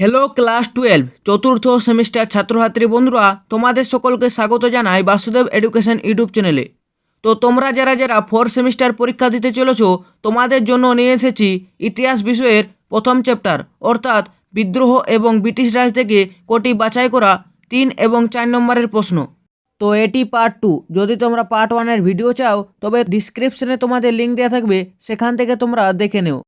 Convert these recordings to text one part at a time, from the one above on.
Hello class twelve, চতুর্থ semester ছাত্রছাত্রী বন্ধুরা, তোমাদের সকলকে স্বাগত জানাই বাসুদেব এডুকেশন ইউটিউব চ্যানেলে। তো তোমরা যারা যারা ফোর সেমিস্টার পরীক্ষা দিতে চলেছো, তোমাদের জন্য নিয়ে এসেছি ইতিহাস বিষয়ের প্রথম চ্যাপ্টার অর্থাৎ বিদ্রোহ এবং ব্রিটিশ রাজ থেকে কোটি বাছাই করা তিন এবং চার নম্বরের প্রশ্ন। তো এটি পার্ট টু যদি তোমরা পার্ট ওয়ানের ভিডিও চাও, তবে ডিসক্রিপশনে তোমাদের লিঙ্ক দেওয়া থাকবে, সেখান থেকে তোমরা দেখে নেও।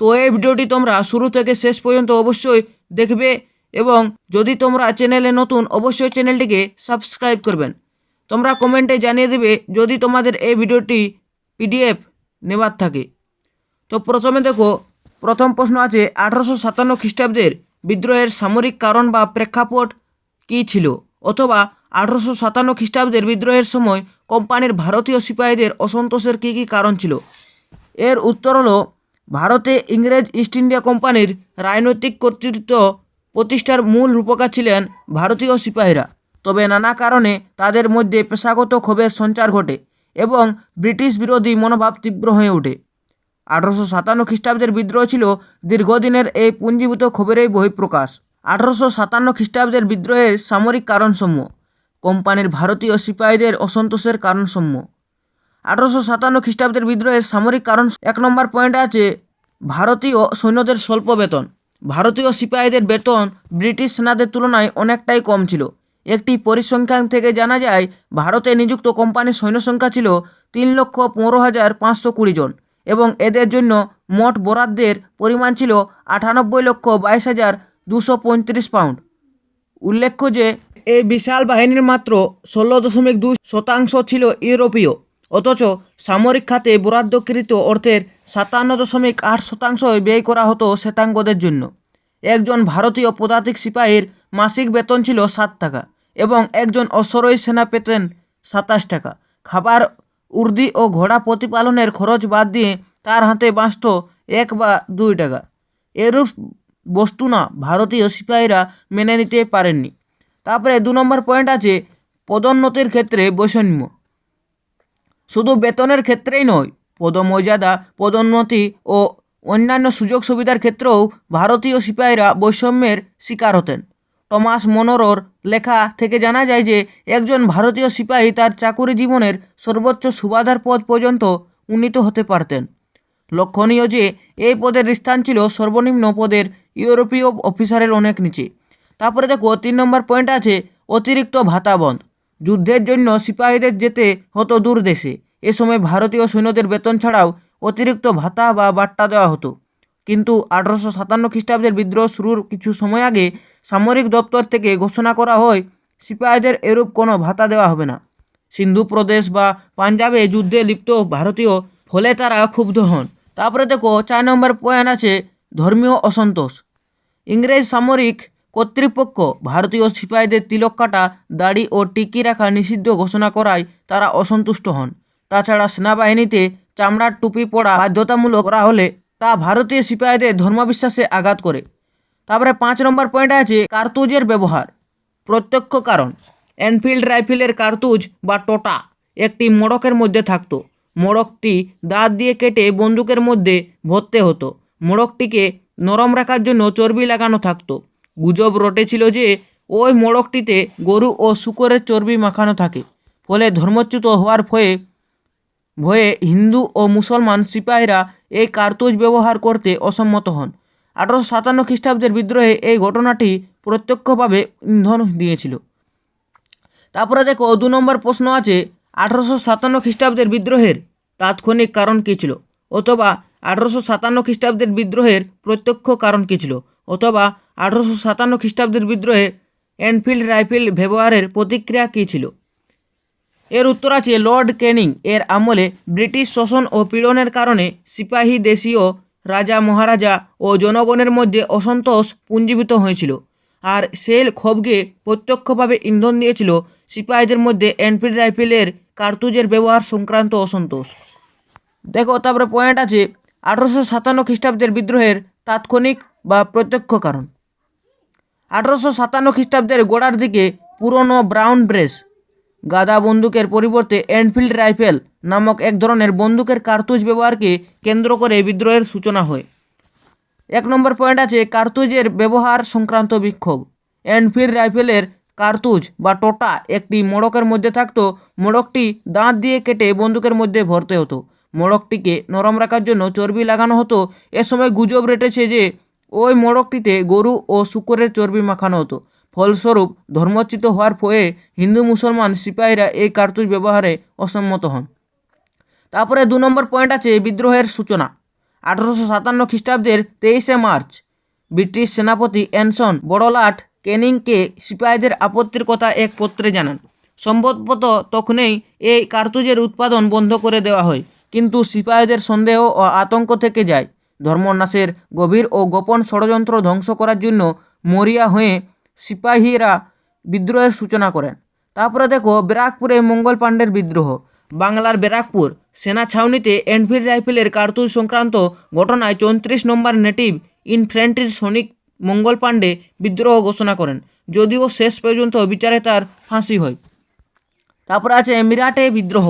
তো এই ভিডিওটি তোমরা শুরু থেকে শেষ পর্যন্ত অবশ্যই দেখবে এবং যদি তোমরা চ্যানেলে নতুন, অবশ্যই চ্যানেলটিকে সাবস্ক্রাইব করবেন। তোমরা কমেন্টে জানিয়ে দেবে যদি তোমাদের এই ভিডিওটি পিডিএফ নেবার থাকে। তো প্রথমে দেখো, প্রথম প্রশ্ন আছে, আঠারোশো সাতান্ন খ্রিস্টাব্দের বিদ্রোহের সামরিক কারণ বা প্রেক্ষাপট কী ছিল? অথবা আঠারোশো সাতান্ন খ্রিস্টাব্দের বিদ্রোহের সময় কোম্পানির ভারতীয় সিপাহীদের অসন্তোষের কী কী কারণ ছিল? এর উত্তর হলো ভারতে ইংরেজ ইস্ট ইন্ডিয়া কোম্পানির রাজনৈতিক কর্তৃত্ব প্রতিষ্ঠার মূল রূপকার ছিলেন ভারতীয় সিপাহীরা। তবে নানা কারণে তাদের মধ্যে পেশাগত ক্ষোভের সঞ্চার ঘটে এবং ব্রিটিশ বিরোধী মনোভাব তীব্র হয়ে ওঠে। আঠারোশো সাতান্ন খ্রিস্টাব্দের বিদ্রোহ ছিল দীর্ঘদিনের এই পুঞ্জীভূত ক্ষোভেরই বহিঃপ্রকাশ। আঠারোশো সাতান্ন খ্রিস্টাব্দের বিদ্রোহের সামরিক কারণসমূহ, কোম্পানির ভারতীয় সিপাহীদের অসন্তোষের কারণসমূহ আঠারোশো সাতান্ন খ্রিস্টাব্দের বিদ্রোহের সামরিক কারণ এক নম্বর পয়েন্ট আছে ভারতীয় সৈন্যদের স্বল্প বেতন। ভারতীয় সিপাহীদের বেতন ব্রিটিশ সেনাদের তুলনায় অনেকটাই কম ছিল। একটি পরিসংখ্যান থেকে জানা যায়, ভারতে নিযুক্ত কোম্পানির সৈন্য সংখ্যা ছিল তিন লক্ষ পনেরো হাজার পাঁচশো কুড়ি জন এবং এদের জন্য মোট বরাদ্দের পরিমাণ ছিল আটানব্বই লক্ষ বাইশ হাজার দুশো পঁয়ত্রিশ পাউন্ড। উল্লেখ্য যে এই বিশাল বাহিনীর মাত্র ষোলো দশমিক দুই শতাংশ ছিল ইউরোপীয়। অথচ সামরিক খাতে বরাদ্দকৃত অর্থের সাতান্ন দশমিক আট শতাংশ ব্যয় করা হতো শ্বেতাঙ্গদের জন্য। একজন ভারতীয় পদাতিক সিপাহীর মাসিক বেতন ছিল সাত টাকা এবং একজন অশ্বরোহী সেনা পেতেন সাতাশ টাকা। খাবার, উর্দি ও ঘোড়া প্রতিপালনের খরচ বাদ দিয়ে তার হাতে বাঁচত এক বা দুই টাকা। এরূপ বস্তু না ভারতীয় সিপাহীরা মেনে নিতে পারেননি। তারপরে দু নম্বর পয়েন্ট আছে পদোন্নতির ক্ষেত্রে বৈষম্য। শুধু বেতনের ক্ষেত্রেই নয়, পদমর্যাদা, পদোন্নতি ও অন্যান্য সুযোগ সুবিধার ক্ষেত্রেও ভারতীয় সিপাহীরা বৈষম্যের শিকার হতেন। টমাস মনোরর লেখা থেকে জানা যায় যে, একজন ভারতীয় সিপাহী তার চাকুরি জীবনের সর্বোচ্চ সুবাধার পদ পর্যন্ত উন্নীত হতে পারতেন। লক্ষণীয় যে, এই পদের স্থান ছিল সর্বনিম্ন পদের ইউরোপীয় অফিসারের অনেক নিচে। তারপরে দেখো, তিন নম্বর পয়েন্ট আছে, অতিরিক্ত ভাতা বন্ধ। যুদ্ধের জন্য সিপাহীদের যেতে হতো দূর দেশে। এ সময় ভারতীয় সৈন্যদের বেতন ছাড়াও অতিরিক্ত ভাতা বা বার্তা দেওয়া হতো। কিন্তু আঠারোশো সাতান্ন খ্রিস্টাব্দের বিদ্রোহ শুরুর কিছু সময় আগে সামরিক দপ্তর থেকে ঘোষণা করা হয়, সিপাহীদের এরূপ কোনো ভাতা দেওয়া হবে না। সিন্ধু প্রদেশ বা পাঞ্জাবে যুদ্ধে লিপ্ত ভারতীয় ফলে তারা ক্ষুব্ধ হন। তারপরে দেখো, চার নম্বর পয়েন্ট আছে ধর্মীয় অসন্তোষ। ইংরেজ সামরিক কর্তৃপক্ষ ভারতীয় সিপাহীদের তিলক কাটা, দাড়ি ও টিকি রাখা নিষিদ্ধ ঘোষণা করায় তারা অসন্তুষ্ট হন। তাছাড়া সেনাবাহিনীতে চামড়ার টুপি পরা বাধ্যতামূলক করা হলে তা ভারতীয় সিপাহীদের ধর্মবিশ্বাসে আঘাত করে। তারপরে পাঁচ নম্বর পয়েন্ট আছে কার্তুজের ব্যবহার। প্রত্যক্ষ কারণ, এনফিল্ড রাইফেলের কার্তুজ বা টোটা একটি মোড়কের মধ্যে থাকতো। মোড়কটি দাঁত দিয়ে কেটে বন্দুকের মধ্যে ভরতে হতো। মোড়কটিকে নরম রাখার জন্য চর্বি লাগানো থাকতো। গুজব রটেছিল যে ওই মোড়কটিতে গরু ও শুকরের চর্বি মাখানো থাকে। ফলে ধর্মচ্যুত হওয়ার ভয়ে ভয়ে হিন্দু ও মুসলমান সিপাহীরা এই কার্তুজ ব্যবহার করতে অসম্মত হন। আঠারোশো সাতান্ন খ্রিস্টাব্দের বিদ্রোহে এই ঘটনাটি প্রত্যক্ষভাবে ইন্ধন দিয়েছিল। তারপরে দেখো, দু নম্বর প্রশ্ন আছে, আঠারোশো সাতান্ন খ্রিস্টাব্দের বিদ্রোহের তাৎক্ষণিক কারণ কী ছিল? অথবা আঠারোশো সাতান্ন খ্রিস্টাব্দের বিদ্রোহের প্রত্যক্ষ কারণ কী ছিল? অথবা আঠারোশো সাতান্ন খ্রিস্টাব্দের বিদ্রোহে এনফিল্ড রাইফেল ব্যবহারের প্রতিক্রিয়া কী ছিল? এর উত্তর আছে, লর্ড ক্যানিং এর আমলে ব্রিটিশ শোষণ ও পীড়নের কারণে সিপাহী দেশীয় রাজা মহারাজা ও জনগণের মধ্যে অসন্তোষ পুঞ্জীভূত হয়েছিল আর সেল ক্ষোভকে প্রত্যক্ষভাবে ইন্ধন দিয়েছিল সিপাহীদের মধ্যে এনফিল্ড রাইফেলের কার্তুজের ব্যবহার সংক্রান্ত অসন্তোষ। দেখো, তারপরে পয়েন্ট আছে, আঠারোশো সাতান্ন খ্রিস্টাব্দের বিদ্রোহের তাৎক্ষণিক বা প্রত্যক্ষ কারণ। আঠারোশো সাতান্ন খ্রিস্টাব্দের গোড়ার দিকে পুরনো ব্রাউন ব্রেস, গাদা বন্দুকের পরিবর্তে এনফিল্ড রাইফেল নামক এক ধরনের বন্দুকের কার্তুজ ব্যবহারকে কেন্দ্র করে বিদ্রোহের সূচনা হয়। এক নম্বর পয়েন্ট আছে কার্তুজের ব্যবহার সংক্রান্ত বিক্ষোভ। এনফিল্ড রাইফেলের কার্তুজ বা টোটা একটি মোড়কের মধ্যে থাকতো, মোড়কটি দাঁত দিয়ে কেটে বন্দুকের মধ্যে ভরতে হতো। মোড়কটিকে নরম রাখার জন্য চর্বি লাগানো হতো। এ সময় গুজব রেটেছে যে ওই মোড়কটিতে গরু ও শুকরের চর্বি মাখানো হতো। ফলস্বরূপ ধর্মচ্যুত হওয়ার ফলে হিন্দু মুসলমান সিপাহীরা এই কার্তুজ ব্যবহারে অসম্মত হন। তারপরে দু নম্বর পয়েন্ট আছে বিদ্রোহের সূচনা। আঠারোশো সাতান্ন খ্রিস্টাব্দের তেইশে মার্চ, ব্রিটিশ সেনাপতি অ্যানসন বড়লাট ক্যানিংকে সিপাহীদের আপত্তির কথা এক পত্রে জানান। সম্ভবত তখনই এই কার্তুজের উৎপাদন বন্ধ করে দেওয়া হয়, কিন্তু সিপাহীদের সন্দেহ ও আতঙ্ক থেকে যায়। ধর্মনাশের গভীর ও গোপন ষড়যন্ত্র ধ্বংস করার জন্য মরিয়া হয়ে সিপাহীরা বিদ্রোহের সূচনা করেন। তারপরে দেখো, ব্যারাকপুরে মঙ্গল পাণ্ডের বিদ্রোহ। বাংলার ব্যারাকপুর সেনা ছাউনিতে এনফিল্ড রাইফেলের কার্তুজ সংক্রান্ত ঘটনায় চৌত্রিশ নম্বর নেটিভ ইনফ্যান্ট্রির সৈনিক মঙ্গল পাণ্ডে বিদ্রোহ ঘোষণা করেন, যদিও শেষ পর্যন্ত বিচারে তার ফাঁসি হয়। তারপরে আছে মিরাটে বিদ্রোহ।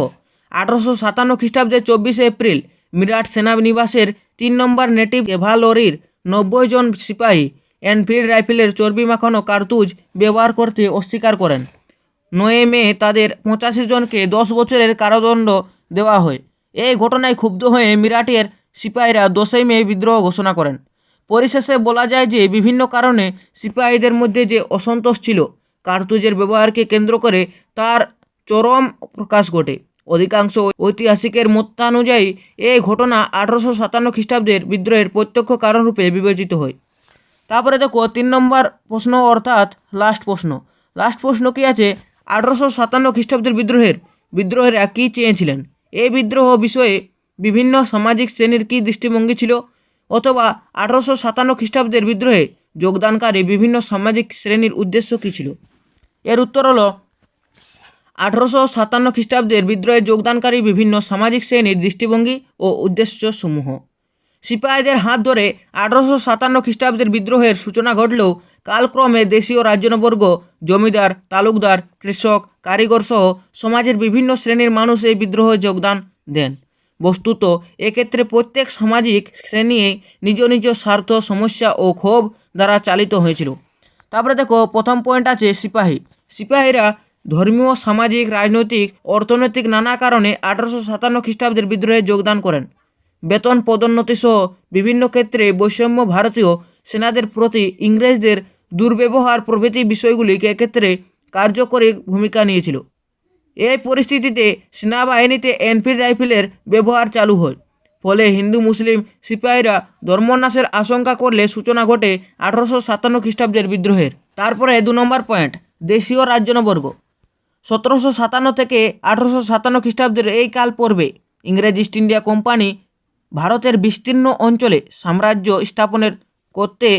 আঠারোশো সাতান্ন খ্রিস্টাব্দে চব্বিশে এপ্রিল মিরাট সেনানিবাসের তিন নম্বর নেটিভ এভালোরির নব্বই জন সিপাহী, এনফিল্ড রাইফেলের চর্বি মাখানো কার্তুজ ব্যবহার করতে অস্বীকার করেন। নয় মে তাদের পঁচাশি জনকে দশ বছরের কারাদণ্ড দেওয়া হয়। এই ঘটনায় ক্ষুব্ধ হয়ে মিরাটের সিপাহীরা দশই মে বিদ্রোহ ঘোষণা করেন। পরিশেষে বলা যায় যে বিভিন্ন কারণে সিপাহীদের মধ্যে যে অসন্তোষ ছিল, কার্তুজের ব্যবহারকে কেন্দ্র করে তার চরম প্রকাশ ঘটে। অধিকাংশ ঐতিহাসিকের মতানুযায়ী এই ঘটনা আঠারোশো সাতান্ন খ্রিস্টাব্দের বিদ্রোহের প্রত্যক্ষ কারণরূপে বিবেচিত হয়। তারপরে দেখো, তিন নম্বর প্রশ্ন অর্থাৎ লাস্ট প্রশ্ন। লাস্ট প্রশ্ন কি আছে? আঠারোশো সাতান্ন খ্রিস্টাব্দের বিদ্রোহের, বিদ্রোহেরা কী চেয়েছিলেন? এই বিদ্রোহ বিষয়ে বিভিন্ন সামাজিক শ্রেণির কী দৃষ্টিভঙ্গি ছিল? অথবা আঠারোশো সাতান্ন খ্রিস্টাব্দের বিদ্রোহে যোগদানকারী বিভিন্ন সামাজিক শ্রেণির উদ্দেশ্য কী ছিল? এর উত্তর হলো আঠারোশো সাতান্ন খ্রিস্টাব্দের বিদ্রোহে যোগদানকারী বিভিন্ন সামাজিক শ্রেণির দৃষ্টিভঙ্গি ও উদ্দেশ্যসমূহ। সিপাহীদের হাত ধরে আঠারোশো সাতান্ন খ্রিস্টাব্দের বিদ্রোহের সূচনা ঘটলেও কালক্রমে দেশীয় রাজ্যনবর্গ জমিদার, তালুকদার, কৃষক, কারিগর সহ সমাজের বিভিন্ন শ্রেণির মানুষ এই বিদ্রোহে যোগদান দেন। বস্তুত, এক্ষেত্রে প্রত্যেক সামাজিক শ্রেণি নিজ নিজ স্বার্থ, সমস্যা ও ক্ষোভ দ্বারা চালিত হয়েছিল। তারপরে দেখো, প্রথম পয়েন্ট আছে সিপাহী। সিপাহীরা ধর্মীয়, সামাজিক, রাজনৈতিক, অর্থনৈতিক নানা কারণে আঠারোশো সাতান্ন খ্রিস্টাব্দের বিদ্রোহে যোগদান করেন। বেতন পদোন্নতি সহ বিভিন্ন ক্ষেত্রে বৈষম্য ভারতীয় সেনাদের প্রতি ইংরেজদের দুর্ব্যবহার প্রভৃতি বিষয়গুলিকে এক্ষেত্রে কার্যকরী ভূমিকা নিয়েছিল। এই পরিস্থিতিতে সেনাবাহিনীতে এনফিল্ড রাইফেলের ব্যবহার চালু হয়। ফলে হিন্দু, মুসলিম, সিপাহীরা ধর্মনাশের আশঙ্কা করলে সূচনা ঘটে আঠারোশো সাতান্ন খ্রিস্টাব্দের বিদ্রোহের। তারপরে দু নম্বর পয়েন্ট, দেশীয় রাজ্যনবর্গ সতেরোশো সাতান্ন থেকে আঠেরোশো সাতান্ন খ্রিস্টাব্দের এই কাল পর্বে ইংরেজ ইস্ট ইন্ডিয়া কোম্পানি ভারতের বিস্তীর্ণ অঞ্চলে সাম্রাজ্য স্থাপনের করতে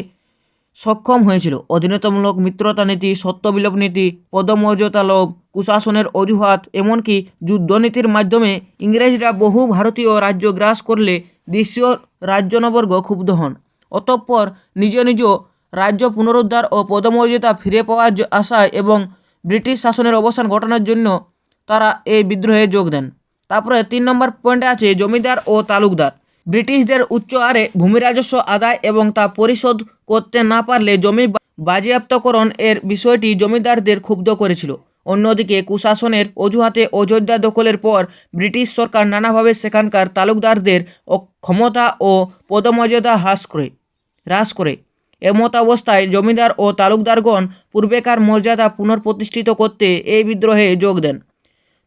সক্ষম হয়েছিল। অধীনতামূলক মিত্রতা নীতি, সত্যবিলোপ নীতি, পদমর্যাদা লোভ, কুশাসনের অজুহাত, এমনকি যুদ্ধনীতির মাধ্যমে ইংরেজরা বহু ভারতীয় রাজ্য গ্রাস করলে দেশীয় রাজ্যনবর্গ ক্ষুব্ধ হন। অতঃপর নিজ নিজ রাজ্য পুনরুদ্ধার ও পদমর্যাদা ফিরে পাওয়ার আশায় এবং ব্রিটিশ শাসনের অবসান ঘটানোর জন্য তারা এই বিদ্রোহে যোগ দেন। তারপরে তিন নম্বর পয়েন্টে আছে জমিদার ও তালুকদার। ব্রিটিশদের উচ্চ হারে ভূমি রাজস্ব আদায় এবং তা পরিশোধ করতে না পারলে জমি বাজেয়াপ্তকরণ এর বিষয়টি জমিদারদের ক্ষুব্ধ করেছিল। অন্যদিকে কুশাসনের অজুহাতে অযোধ্যা দখলের পর ব্রিটিশ সরকার নানাভাবে সেখানকার তালুকদারদের ক্ষমতা ও পদমর্যাদা হ্রাস করে হ্রাস করে। এমত অবস্থায় জমিদার ও তালুকদারগণ পূর্বেকার মর্যাদা পুনঃপ্রতিষ্ঠিত করতে এই বিদ্রোহে যোগ দেন।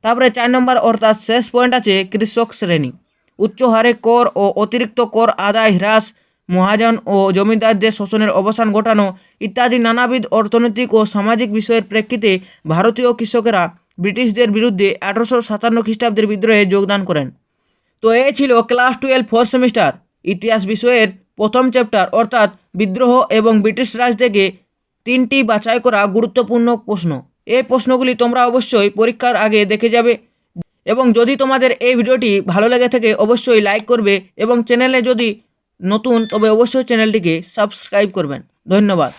তারপরে চার নম্বর অর্থাৎ শেষ পয়েন্ট আছে কৃষক শ্রেণি। উচ্চ হারে কর ও অতিরিক্ত কর আদায় হ্রাস, মহাজন ও জমিদারদের শোষণের অবসান ঘটানো ইত্যাদি নানাবিধ অর্থনৈতিক ও সামাজিক বিষয়ের প্রেক্ষিতে ভারতীয় কৃষকেরা ব্রিটিশদের বিরুদ্ধে আঠারোশো সাতান্ন খ্রিস্টাব্দের বিদ্রোহে যোগদান করেন। তো এই ছিল ক্লাস টুয়েলভ ফোর্থ সেমিস্টার ইতিহাস বিষয়ের প্রথম চ্যাপ্টার, অর্থাৎ বিদ্রোহ এবং ব্রিটিশ রাজ থেকে তিনটি বাছাই করা গুরুত্বপূর্ণ প্রশ্ন। এই প্রশ্নগুলি তোমরা অবশ্যই পরীক্ষার আগে দেখে যাবে। এবং যদি তোমাদের এই ভিডিওটি ভালো লেগে থাকে, অবশ্যই লাইক করবে এবং চ্যানেলে যদি নতুন, তবে অবশ্যই চ্যানেলটিকে সাবস্ক্রাইব করবেন। ধন্যবাদ।